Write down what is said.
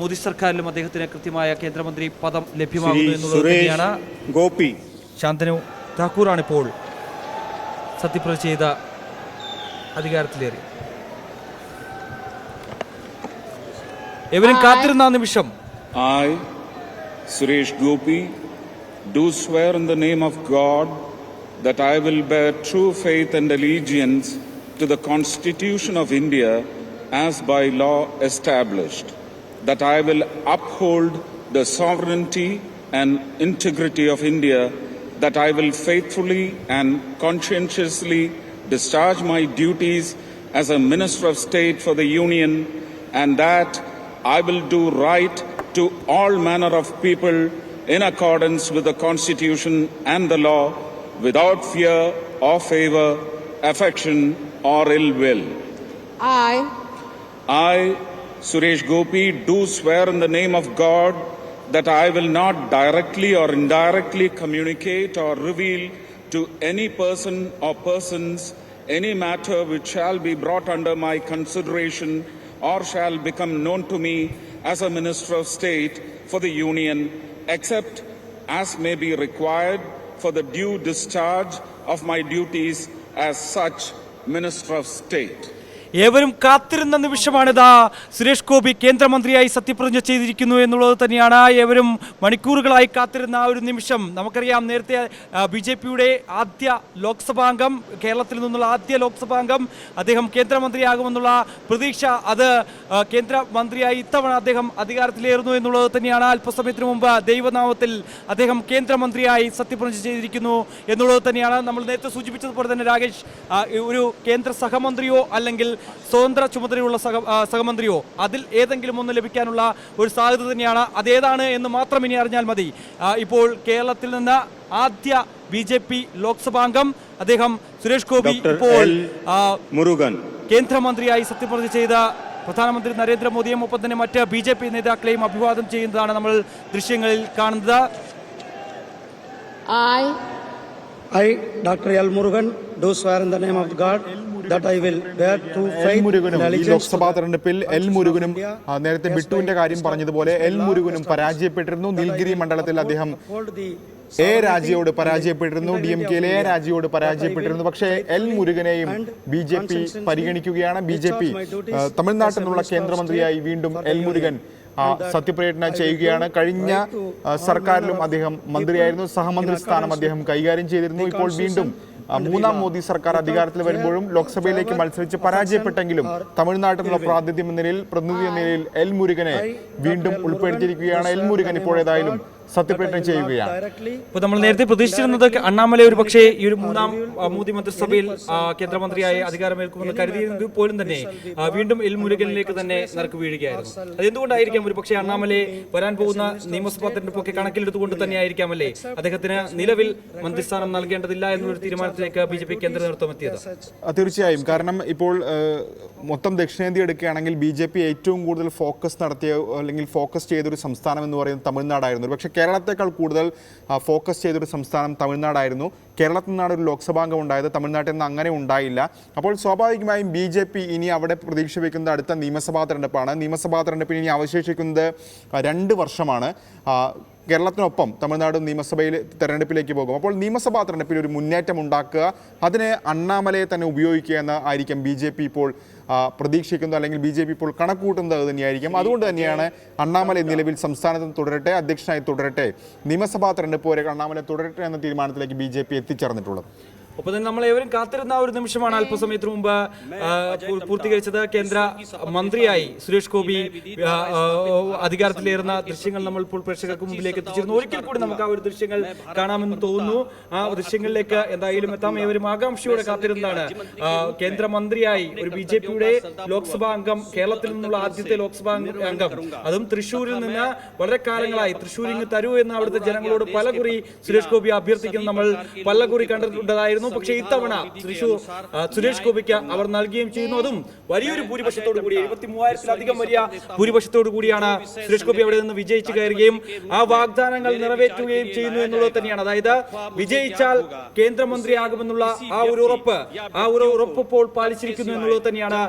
മോദി സർക്കാരിലും അദ്ദേഹത്തിന് കൃത്യമായ കേന്ദ്രമന്ത്രി പദം ലഭ്യമാകുന്നു ഗോപി. ശാന്തനു താക്കൂറാണ് ഇപ്പോൾ സത്യപ്രതിജ്ഞ ചെയ്ത അധികാരത്തിലേറി. എവരും കാത്തിരുന്ന നിമിഷം. I Suresh Gopi do swear in the name of God that I will bear true faith and allegiance to the constitution of India as by law established that I will uphold the sovereignty and integrity of India, that I will faithfully and conscientiously discharge my duties as a Minister of State for the Union, and that I will do right to all manner of people in accordance with the Constitution and the law, without fear or favor, affection or ill will. I, I, Suresh Gopi, do swear in the name of God that I will not directly or indirectly communicate or reveal to any person or persons any matter which shall be brought under my consideration or shall become known to me as a Minister of State for the Union, except as may be required for the due discharge of my duties as such Minister of State. ഏവരും കാത്തിരുന്ന നിമിഷമാണിതാ. സുരേഷ് ഗോപി കേന്ദ്രമന്ത്രിയായി സത്യപ്രതിജ്ഞ ചെയ്തിരിക്കുന്നു എന്നുള്ളത് തന്നെയാണ്. ഏവരും മണിക്കൂറുകളായി കാത്തിരുന്ന ആ ഒരു നിമിഷം. നമുക്കറിയാം നേരത്തെ ബി ജെ പിയുടെ ആദ്യ ലോക്സഭാംഗം കേരളത്തിൽ നിന്നുള്ള ആദ്യ ലോക്സഭാംഗം അദ്ദേഹം കേന്ദ്രമന്ത്രിയാകുമെന്നുള്ള പ്രതീക്ഷ അത് കേന്ദ്രമന്ത്രിയായി ഇത്തവണ അദ്ദേഹം അധികാരത്തിലേറുന്നു എന്നുള്ളത് തന്നെയാണ്. അല്പസമയത്തിന് മുമ്പ് ദൈവനാമത്തിൽ അദ്ദേഹം കേന്ദ്രമന്ത്രിയായി സത്യപ്രതിജ്ഞ ചെയ്തിരിക്കുന്നു എന്നുള്ളത് തന്നെയാണ്. നമ്മൾ നേരത്തെ സൂചിപ്പിച്ചതുപോലെ തന്നെ രാകേഷ് ഒരു കേന്ദ്ര സഹമന്ത്രിയോ അല്ലെങ്കിൽ സ്വതന്ത്ര ചുമതലയുള്ള സഹ സഹമന്ത്രിയോ? അതിൽ ഏതെങ്കിലും ഒന്ന് ലഭിക്കാനുള്ള ഒരു സാധ്യത തന്നെയാണ്. അതേതാണ് എന്ന് മാത്രം ഇനി അറിഞ്ഞാൽ മതി. ഇപ്പോൾ കേരളത്തിൽ നിന്ന് ആദ്യ ബി ജെ പി ലോക്സഭാംഗം അദ്ദേഹം സുരേഷ് ഗോപി ഡോക്ടർ ഇപ്പോൾ മുരുകൻ. കേന്ദ്രമന്ത്രിയായി സത്യപ്രതിജ്ഞ ചെയ്ത പ്രധാനമന്ത്രി നരേന്ദ്രമോദിയും ഒപ്പം തന്നെ മറ്റ് ബി ജെ പി നേതാക്കളെയും അഭിവാദം ചെയ്യുന്നതാണ് നമ്മൾ ദൃശ്യങ്ങളിൽ കാണുന്നത്. I I, Dr. L. Murugan, do swear in the name of God ഈ ലോക്സഭാ തെരഞ്ഞെടുപ്പിൽ എൽ മുരുകനും നേരത്തെ ബിട്ടുവിന്റെ കാര്യം പറഞ്ഞതുപോലെ എൽ മുരുകനും പരാജയപ്പെട്ടിരുന്നു. നീൽഗിരി മണ്ഡലത്തിൽ അദ്ദേഹം എ രാജയോട് പരാജയപ്പെട്ടിരുന്നു ഡി എം കെയിലെ എ രാജയോട് പരാജയപ്പെട്ടിരുന്നു. പക്ഷേ എൽ മുരുകനെയും ബി ജെ പി പരിഗണിക്കുകയാണ്. ബി ജെ പി തമിഴ്നാട്ടിൽ നിന്നുള്ള കേന്ദ്രമന്ത്രിയായി വീണ്ടും എൽ മുരുകൻ സത്യപ്രയത്ന ചെയ്യുകയാണ്. കഴിഞ്ഞ സർക്കാരിലും അദ്ദേഹം മന്ത്രിയായിരുന്നു. സഹമന്ത്രി സ്ഥാനം അദ്ദേഹം കൈകാര്യം ചെയ്തിരുന്നു. ഇപ്പോൾ വീണ്ടും മൂന്നാം മോദി സർക്കാർ അധികാരത്തിൽ വരുമ്പോഴും ലോക്സഭയിലേക്ക് മത്സരിച്ച് പരാജയപ്പെട്ടെങ്കിലും തമിഴ്നാട്ടിലുള്ള പ്രാതിനിധ്യം എന്ന നിലയിൽ പ്രതിനിധി എന്ന നിലയിൽ എൽ മുരുകനെ വീണ്ടും ഉൾപ്പെടുത്തിയിരിക്കുകയാണ് എൽ മുരുകൻ ഇപ്പോൾ ഏതായാലും സത്യപ്രതിജ്ഞ ചെയ്യുകയാണ്. ഇപ്പൊ ഇപ്പോൾ നമ്മൾ നേരത്തെ പ്രതീക്ഷിച്ചിരുന്നത് അണ്ണാമല ഒരു പക്ഷേ ഈ ഒരു മൂന്നാം ആ, മോദി മന്ത്രിസഭയിൽ കേന്ദ്രമന്ത്രിയായി അധികാരമേൽക്കുമെന്ന് കരുതിയെങ്കിൽ പോലും തന്നെ വീണ്ടും എൽ മുരുകനിലേക്ക് തന്നെ നറുക്ക് വീഴുകയായിരുന്നു. അതെന്തുകൊണ്ടായിരിക്കാം ഒരു പക്ഷേ അണ്ണാമലയെ വരാൻ പോകുന്ന നിയമസഭാ തെരഞ്ഞെടുപ്പൊക്കെ കണക്കിലെടുത്തുകൊണ്ട് തന്നെയായിരിക്കാമല്ലേ? അദ്ദേഹത്തിന് നിലവിൽ മന്ത്രിസ്ഥാനം നൽകേണ്ടതില്ല എന്നൊരു തീരുമാനത്തിലേക്ക് ബി ജെ പി കേന്ദ്ര നേതൃത്വം എത്തിയത് തീർച്ചയായും. കാരണം ഇപ്പോൾ മൊത്തം ദക്ഷിണേന്ത്യ എടുക്കുകയാണെങ്കിൽ ബി ജെ പി ഏറ്റവും കൂടുതൽ ഫോക്കസ് നടത്തിയ അല്ലെങ്കിൽ ഫോക്കസ് ചെയ്തൊരു സംസ്ഥാനം എന്ന് പറയുന്നത് തമിഴ്നാടായിരുന്നു. പക്ഷേ കേരളത്തെക്കാൾ കൂടുതൽ ഫോക്കസ് ചെയ്തൊരു സംസ്ഥാനം തമിഴ്നാടായിരുന്നു. കേരളത്തിൽ നിന്നാണ് ഒരു ലോക്സഭാംഗം ഉണ്ടായത്. തമിഴ്നാട്ടിൽ നിന്ന് അങ്ങനെ ഉണ്ടായില്ല. അപ്പോൾ സ്വാഭാവികമായും ബി ജെ പി ഇനി അവിടെ പ്രതീക്ഷ വയ്ക്കുന്നത് അടുത്ത നിയമസഭാ തെരഞ്ഞെടുപ്പാണ്. നിയമസഭാ തെരഞ്ഞെടുപ്പിന് ഇനി അവശേഷിക്കുന്നത് രണ്ട് വർഷമാണ്. കേരളത്തിനൊപ്പം തമിഴ്നാട് നിയമസഭയിൽ തെരഞ്ഞെടുപ്പിലേക്ക് പോകും. അപ്പോൾ നിയമസഭാ തെരഞ്ഞെടുപ്പിൽ ഒരു മുന്നേറ്റം ഉണ്ടാക്കുക അതിനെ അണ്ണാമലയെ തന്നെ ഉപയോഗിക്കുക എന്ന് ആയിരിക്കും ബി ജെ പി ഇപ്പോൾ പ്രതീക്ഷിക്കുന്നത്. അല്ലെങ്കിൽ ബി ജെ പി ഇപ്പോൾ കണക്കൂട്ടുന്നത് അത് തന്നെയായിരിക്കും അതുകൊണ്ട് തന്നെയാണ് അണ്ണാമല നിലവിൽ സംസ്ഥാനത്ത് തുടരട്ടെ അധ്യക്ഷനായി തുടരട്ടെ നിയമസഭാ തെരഞ്ഞെടുപ്പ് വരെ അണ്ണാമല തുടരട്ടെ എന്ന തീരുമാനത്തിലേക്ക് ബി ജെ പി എത്തിച്ചേർന്നിട്ടുള്ളത്. ഒപ്പം തന്നെ നമ്മൾ ഏവരും കാത്തിരുന്ന ആ ഒരു നിമിഷമാണ് അല്പസമയത്തിന് മുമ്പ് പൂർത്തീകരിച്ചത് കേന്ദ്ര മന്ത്രിയായി സുരേഷ് ഗോപി അധികാരത്തിലേറുന്ന ദൃശ്യങ്ങൾ നമ്മൾ ഇപ്പോൾ പ്രേക്ഷകർക്ക് മുമ്പിലേക്ക് എത്തിച്ചിരുന്നു ഒരിക്കൽ കൂടി നമുക്ക് ആ ഒരു ദൃശ്യങ്ങൾ കാണാമെന്ന് തോന്നുന്നു ആ ദൃശ്യങ്ങളിലേക്ക് എന്തായാലും എത്താം ഏവരും ആകാംക്ഷയോടെ കാത്തിരുന്നതാണ് കേന്ദ്രമന്ത്രിയായി ഒരു ബി ജെ പിയുടെ ലോക്സഭാ അംഗം കേരളത്തിൽ നിന്നുള്ള ആദ്യത്തെ ലോക്സഭാ അംഗം അതും തൃശ്ശൂരിൽ നിന്ന് വളരെ കാലങ്ങളായി ഇങ്ങ് തരൂ എന്ന് അവിടുത്തെ ജനങ്ങളോട് പലകുറി സുരേഷ് ഗോപി അഭ്യർത്ഥിക്കുന്ന നമ്മൾ പലകുറി കണ്ടിട്ടുണ്ടായിരുന്നു പക്ഷേ ഇത്തവണ തൃശൂർ സുരേഷ് ഗോപിക്ക് അവർ നൽകുകയും ചെയ്യുന്നു. അതും വലിയൊരു ഭൂരിപക്ഷത്തോടു കൂടി എഴുപത്തി മൂവായിരത്തിലധികം വലിയ ഭൂരിപക്ഷത്തോടു കൂടിയാണ് സുരേഷ് ഗോപി അവിടെ നിന്ന് വിജയിച്ചു കയറുകയും ആ വാഗ്ദാനങ്ങൾ നിറവേറ്റുകയും ചെയ്യുന്നു എന്നുള്ളത് തന്നെയാണ്. അതായത് വിജയിച്ചാൽ കേന്ദ്രമന്ത്രിയാകുമെന്നുള്ള ആ ഒരു ഉറപ്പ് ആ ഒരു ഉറപ്പ് ഇപ്പോൾ പാലിച്ചിരിക്കുന്നു എന്നുള്ളത് തന്നെയാണ്